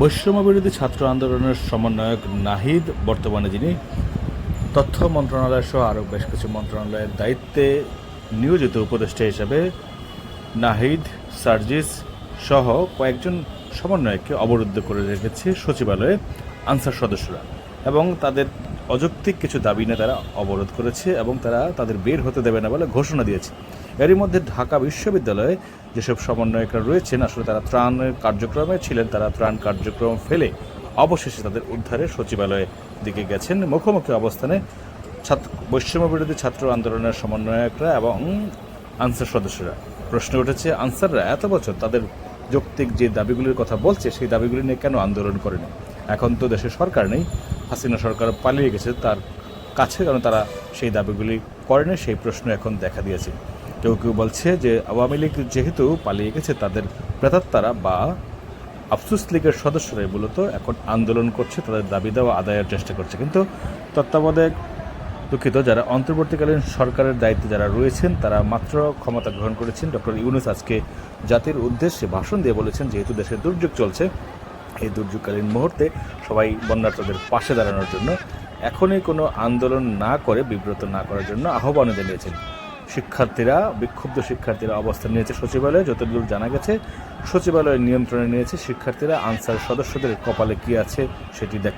বৈষম্য বিরোধী ছাত্র আন্দোলনের সমন্বয়ক নাহিদ, বর্তমানে যিনি তথ্য মন্ত্রণালয় সহ আরও বেশ কিছু মন্ত্রণালয়ের দায়িত্বে নিয়োজিত উপদেষ্টা হিসেবে নাহিদ, সার্জিস সহ কয়েকজন সমন্বয়ককে অবরুদ্ধ করে রেখেছে সচিবালয়ে আনসার সদস্যরা এবং তাদের অযৌক্তিক কিছু দাবি নিয়ে তারা অবরোধ করেছে এবং তারা তাদের বের হতে দেবে না বলে ঘোষণা দিয়েছে। এরই মধ্যে ঢাকা বিশ্ববিদ্যালয়ে যেসব সমন্বয়করা রয়েছেন, আসলে তারা ত্রাণ কার্যক্রমে ছিলেন, তারা ত্রাণ কার্যক্রম ফেলে অবশেষে তাদের উদ্ধারে সচিবালয়ের দিকে গেছেন। মুখোমুখি অবস্থানে ছাত্র বৈষম্য বিরোধী ছাত্র আন্দোলনের সমন্বয়করা এবং আনসার সদস্যরা। প্রশ্ন উঠেছে, আনসাররা এত বছর তাদের যৌক্তিক যে দাবিগুলির কথা বলছে, সেই দাবিগুলি নিয়ে কেন আন্দোলন করেনি? এখন তো দেশে সরকার নেই। হাসিনা সরকার পালিয়ে গেছে, তার কাছে কারণ তারা সেই দাবিগুলি করেনি, সেই প্রশ্ন এখন দেখা দিয়েছে। কেউ কেউ বলছে যে আওয়ামী লীগ যেহেতু পালিয়ে গেছে, তাদের প্রেতাত্মারা বা আফসুস লীগের সদস্যরাই মূলত এখন আন্দোলন করছে, তাদের দাবি দেওয়া, আদায়ের চেষ্টা করছে। কিন্তু তত্ত্বাবধায়ক দুঃখিত, যারা অন্তর্বর্তীকালীন সরকারের দায়িত্বে যারা রয়েছেন, তারা মাত্র ক্ষমতা গ্রহণ করেছেন। ডক্টর ইউনুস আজকে জাতির উদ্দেশ্যে ভাষণ দিয়ে বলেছেন, যেহেতু দেশে দুর্যোগ চলছে, এই দুর্যোগকালীন মুহূর্তে সবাই বন্যার্থদের পাশে দাঁড়ানোর জন্য এখনই কোনো আন্দোলন না করে বিব্রত না করার জন্য আহ্বান জানিয়েছেন। শিক্ষার্থীরা, বিক্ষুব্ধ শিক্ষার্থীরা অবস্থান নিয়েছে সচিবালয়ে। যতদূর জানা গেছে সচিবালয়ের নিয়ন্ত্রণে নিয়েছে শিক্ষার্থীরা। আনসার সদস্যদের কপালে কি আছে সেটি দেখ